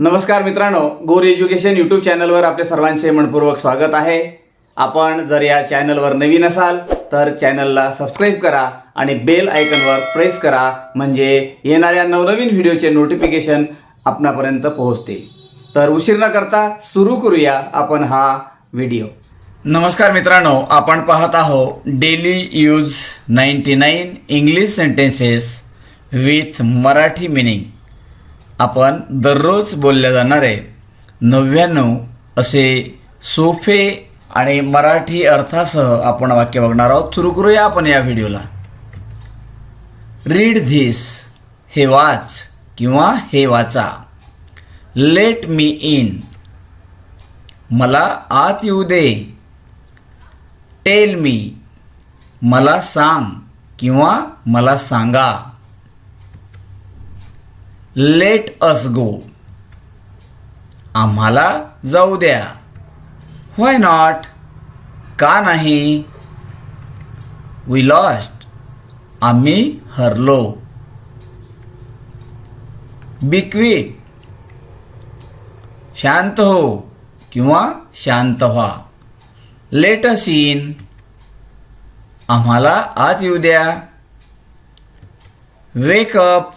नमस्कार मित्रांनो गोर एज्युकेशन यूट्यूब चॅनलवर आपले सर्वांचे मनपूर्वक स्वागत आहे. आपण जर या चॅनलवर नवीन असाल तर चॅनलला सबस्क्राईब करा आणि बेल आयकनवर प्रेस करा म्हणजे येणाऱ्या नवनवीन व्हिडिओचे नोटिफिकेशन आपणापर्यंत पोहोचतील. तर उशीर न करता सुरू करूया आपण हा व्हिडिओ नमस्कार मित्रांनो आपण पाहत आहोत daily use ninety nine English sentences with Marathi meaning आपण दररोज बोलल्या जाणारे नव्याण्णव असे सोफे आणि मराठी अर्थासह आपण वाक्य बघणार आहोत. सुरू करूया आपण या व्हिडिओला. रीड धिस हे वाच किंवा हे वाचा. लेट मी इन मला आत येऊ दे. टेल मी मला सांग किंवा मला सांगा. लेट अस गो आम्हाला जाऊ द्या. व्हाय नॉट का नाही? वी लॉस्ट आम्ही हरलो. बिक्विट शांत हो किंवा शांत व्हा. लेट अस इन आम्हाला आत येऊ द्या. वेकअप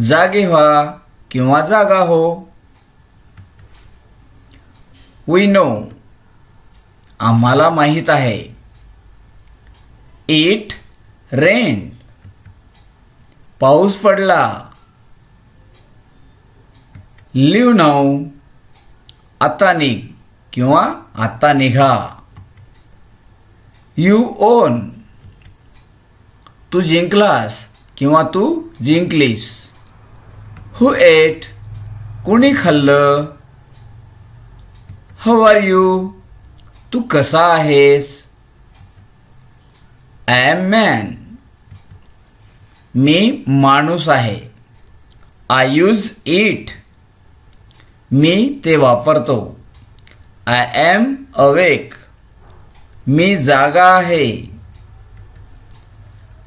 जागे व्हा किंवा जागा हो. वी नो आम्हाला माहीत आहे. इट रेन पाऊस पडला. लिव नाऊ आता निघ किंवा आता निघा. यू ओन तू जिंकलास किंवा तू जिंकलीस. हु एट? कोणी खाल्लं? हव आर यू तू कसा आहेस? आय एम मॅन मी माणूस आहे. आय यूज इट मी ते वापरतो. आय एम अवेक मी जागा आहे.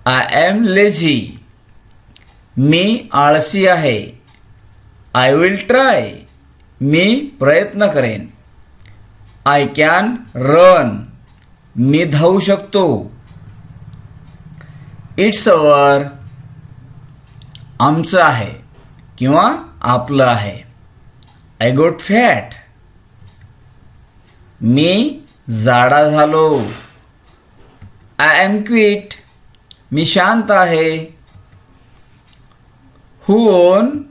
आय एम लेझी मी आळसी आहे. आय विल ट्राय मी प्रयत्न करेन. आय कॅन रन मी धावू शकतो. इट्स अवर आमचं आहे किंवा आपलं आहे. आय गोट फॅट मी जाडा झालो. आय एम क्विट मी शांत आहे. हु ओन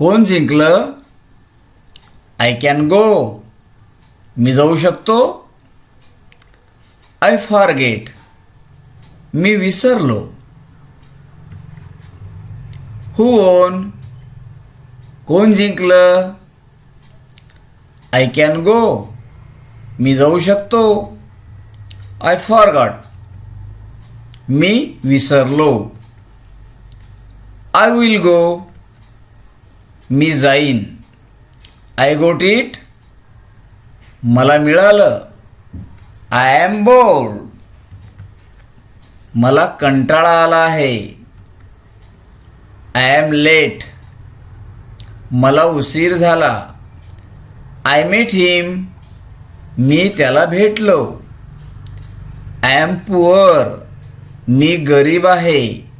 कोण जिंकलं? आय कॅन गो मी जाऊ शकतो? आय फॉरगेट मी विसरलो. हु ओन कोण जिंकलं? आय कॅन गो मी जाऊ शकतो. आय फॉरगॉट मी विसरलो. आय विल गो मी जाईन आय गोट इट मला मिळालं. आय एम बोर्ड मला कंटाळा आला आहे. आय एम लेट मला उशीर झाला. आय मेट हिम मी त्याला भेटलो. आय एम पुअर मी गरीब आहे.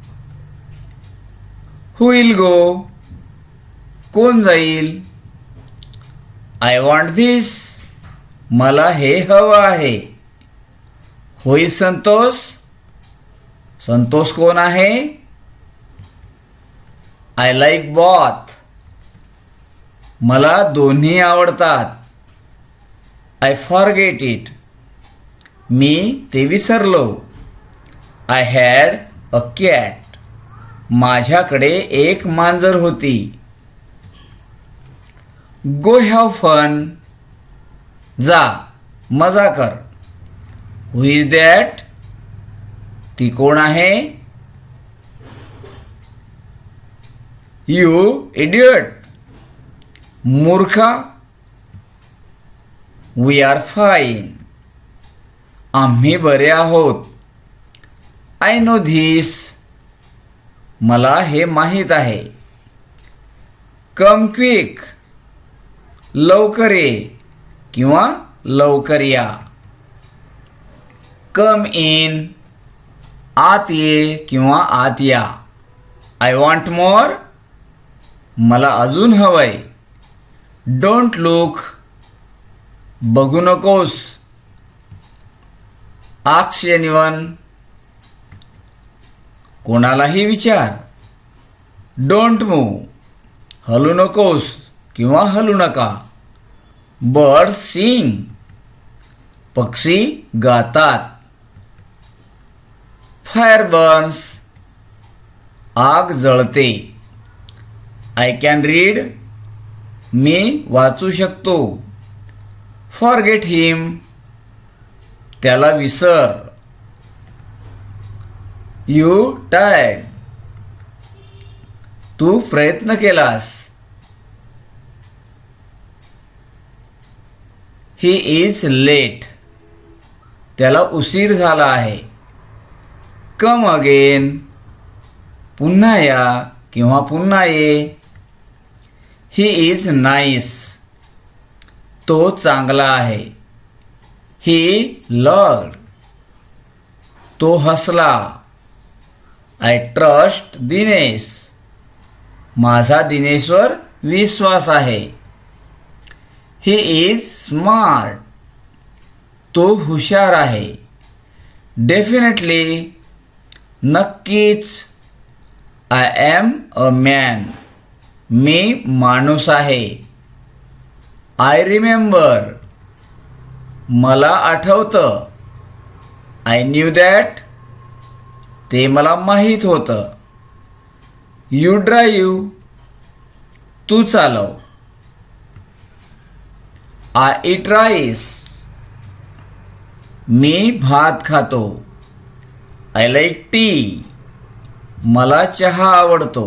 हु विल गो कोण जाईल? आय वॉन्ट धिस मला हे हवं आहे. होई संतोष. संतोष कोण आहे? आय लाईक बॉथ मला दोन्ही आवडतात. आय फॉरगेट इट मी ते विसरलो. आय हॅड अ कॅट माझ्याकडे एक मांजर होती. गो हॅव फन जा. मजा कर. हु इज दॅट ती कोण आहे? यू इडियट मूर्खा. वी आर फाईन आम्ही बरे आहोत. आय नो धिस मला हे माहीत आहे. कम क्विक लवकर ये किंवा लवकर या. कम इन आत ये किंवा आत या. आय वॉन्ट मोर मला अजून हवंय. डोंट लुक बघू नकोस. आक्ष एनिवन कोणालाही विचार. डोंट मूव हलू नकोस. किंवा हलू नका. Bird sing. पक्षी गातात. फायर बर्न्स आग जळते. आय कॅन रीड मी वाचू शकतो. फॉरगेट हिम त्याला विसर. यू टाय तू प्रयत्न केलास. ही इज लेट त्याला उशीर झाला आहे. कम अगेन पुन्हा या किंवा पुन्हा ये. ही इज नाईस तो चांगला आहे. ही लर्ड तो हसला. आय ट्रस्ट दिनेश माझा दिनेशवर विश्वास आहे. ही इज स्मार्ट तो हुशार आहे. डेफिनेटली नक्कीच आय ॲम अ मॅन मी माणूस आहे. आय रिमेंबर मला आठवतं. आय न्यू दॅट ते मला माहीत होतं. यू ड्राईव्ह तू चालव. आय इट राईस मी भात खातो. आय लाईक टी मला चहा आवडतो.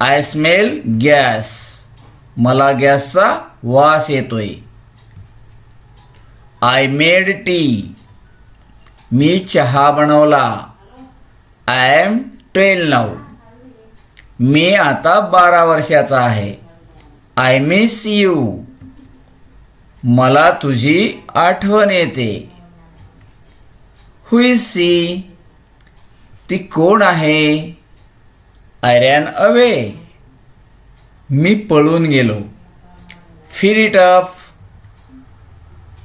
आय स्मेल गॅस मला गॅसचा वास येतोय. आय मेड टी मी चहा बनवला. आय एम ट्वेल नाऊ मी आता बारा वर्षाचा आहे. आय मिस यू मला तुझी आठवण येते. हुई सी ती कोण आहे? आयरॅन अवे मी पळून गेलो. फिर अप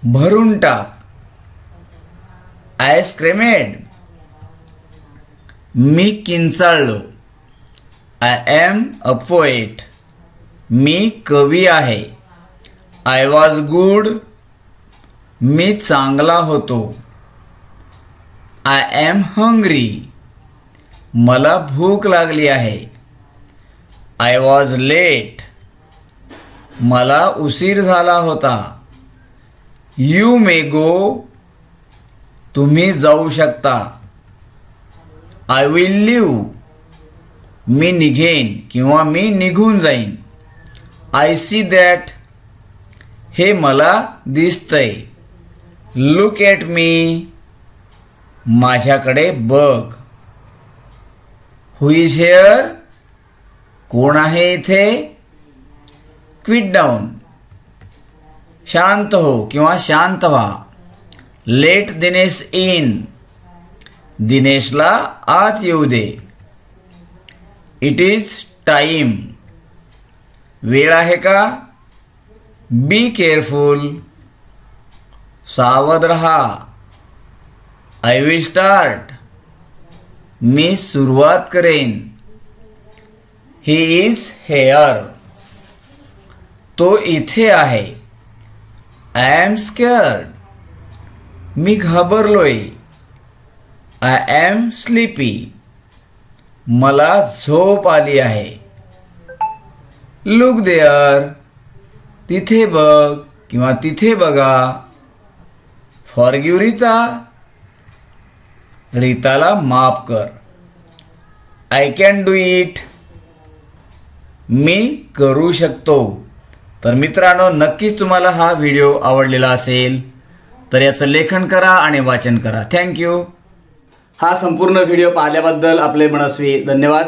भरून टाक. आयस्क्रेमेड मी किंचाळलो. आय ॲम अ पोएट मी कवी आहे. आय वॉज गुड मी चांगला होतो. आय ॲम हंग्री मला भूक लागली आहे. आय वॉज लेट मला उशीर झाला होता. यू मे गो तुम्ही जाऊ शकता. आय विल लिव्ह मी निघेन किंवा मी निघून जाईन. आय सी दॅट हे मला दिसतंय. लुक ॲट मी माझ्याकडे बघ. हु इज हेअर कोण आहे इथे? क्विट डाऊन शांत हो किंवा शांत व्हा. लेट दिनेश इन दिनेशला आत येऊ दे. इट इज टाईम वेळ आहे का? बी केअरफुल सावध रहा. आय विल स्टार्ट मी सुरुवात करेन. ही इज हेअर तो इथे आहे. आय एम स्केअर्ड मी घाबरलोय. आय एम स्लीपी मला झोप आली आहे. लुक देअर तिथे बघ किंवा तिथे बघा. फॉरगिव रीता रीताला माफ कर. आय कॅन डू इट मी करू शकतो. तर मित्रांनो नक्कीच तुम्हाला हा व्हिडिओ आवडलेला असेल तर याचं लेखन करा आणि वाचन करा. थँक्यू हा संपूर्ण व्हिडिओ पाहिल्याबद्दल आपले मनस्वी. धन्यवाद.